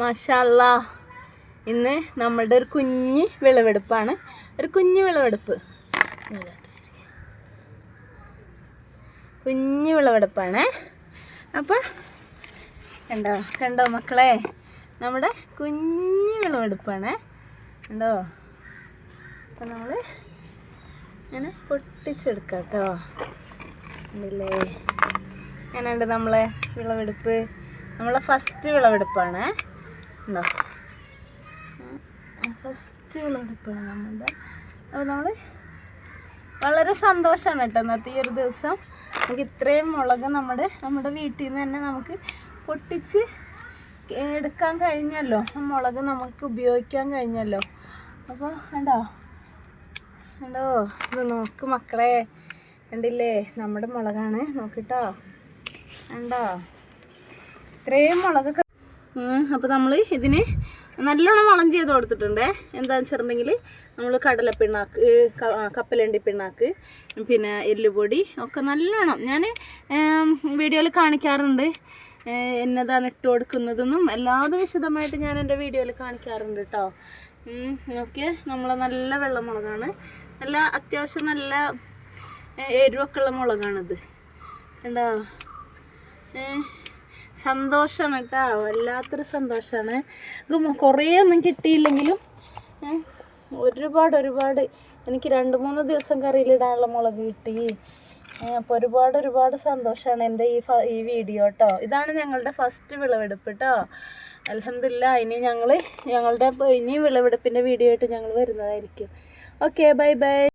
മഷാല്ല. ഇന്ന് നമ്മളുടെ ഒരു കുഞ്ഞ് വിളവെടുപ്പാണ്. ഒരു കുഞ്ഞ് വിളവെടുപ്പ്. കുഞ്ഞ് വിളവെടുപ്പാണ്. അപ്പോൾ കണ്ടോ കണ്ടോ മക്കളെ? നമ്മുടെ കുഞ്ഞ് വിളവെടുപ്പാണ്. കണ്ടോ? അപ്പം നമ്മൾ ഇങ്ങനെ പൊട്ടിച്ചെടുക്കാം കേട്ടോ. ഉണ്ടല്ലേ എങ്ങനെയുണ്ട് നമ്മളെ വിളവെടുപ്പ്? നമ്മളെ ഫസ്റ്റ് വിളവെടുപ്പാണ്. ഉണ്ടോ? ഫസ്റ്റ് വിളവെടുപ്പാണ് നമ്മുടെ അപ്പോൾ നമ്മൾ വളരെ സന്തോഷമാണ് കേട്ടോ ഇന്നത്തെ ഈ ഒരു ദിവസം. നമുക്ക് ഇത്രയും മുളക് നമ്മുടെ നമ്മുടെ വീട്ടിൽ നിന്ന് തന്നെ നമുക്ക് പൊട്ടിച്ച് എടുക്കാൻ കഴിഞ്ഞല്ലോ. മുളക് നമുക്ക് ഉപയോഗിക്കാൻ കഴിഞ്ഞല്ലോ. അപ്പോൾ കണ്ടോ? കണ്ടോ? ഇത് നോക്ക് മക്കളെ. കണ്ടില്ലേ? നമ്മുടെ മുളകാണ്. നോക്കിട്ടോ. കണ്ടോ? ഇത്രയും മുളകൊക്കെ അപ്പോൾ നമ്മൾ ഇതിന് നല്ലോണം വളം ചെയ്ത് കൊടുത്തിട്ടുണ്ട്. എന്താണെന്ന് വെച്ചിട്ടുണ്ടെങ്കിൽ നമ്മൾ കടലപ്പിണ്ണാക്ക് പിണ്ണാക്ക് കപ്പലണ്ടി പിണ്ണാക്ക് പിന്നെ എല്ലുപൊടി ഒക്കെ നല്ലോണം. ഞാൻ വീഡിയോയിൽ കാണിക്കാറുണ്ട്. എന്നതാണ് ഇട്ട് കൊടുക്കുന്നതെന്നും എല്ലാതും വിശദമായിട്ട് ഞാൻ എന്റെ വീഡിയോയിൽ കാണിക്കാറുണ്ട് കേട്ടോ ഓക്കെ നമ്മൾ നല്ല വെള്ളമുളകാണ്. നല്ല അത്യാവശ്യം നല്ല എരിവൊക്കെ ഉള്ള മുളകാണിത്. കണ്ടോ? ഏ, സന്തോഷമാണ് കേട്ടോ. വല്ലാത്തൊരു സന്തോഷമാണ് ഇത് കുറേ ഒന്നും കിട്ടിയില്ലെങ്കിലും ഒരുപാട് ഒരുപാട്. എനിക്ക് രണ്ട് മൂന്ന് ദിവസം കറിയിലിടാനുള്ള മുളക് കിട്ടി. അപ്പോൾ ഒരുപാട് ഒരുപാട് സന്തോഷമാണ് എന്റെ ഈ ഈ വീഡിയോ കേട്ടോ ഇതാണ് ഞങ്ങളുടെ ഫസ്റ്റ് വിളവെടുപ്പ് കേട്ടോ അലഹമില്ല ഇനി ഞങ്ങൾ ഞങ്ങളുടെ ഇനി വിളവെടുപ്പിന്റെ വീഡിയോ ആയിട്ട് ഞങ്ങൾ വരുന്നതായിരിക്കും. Okay bye bye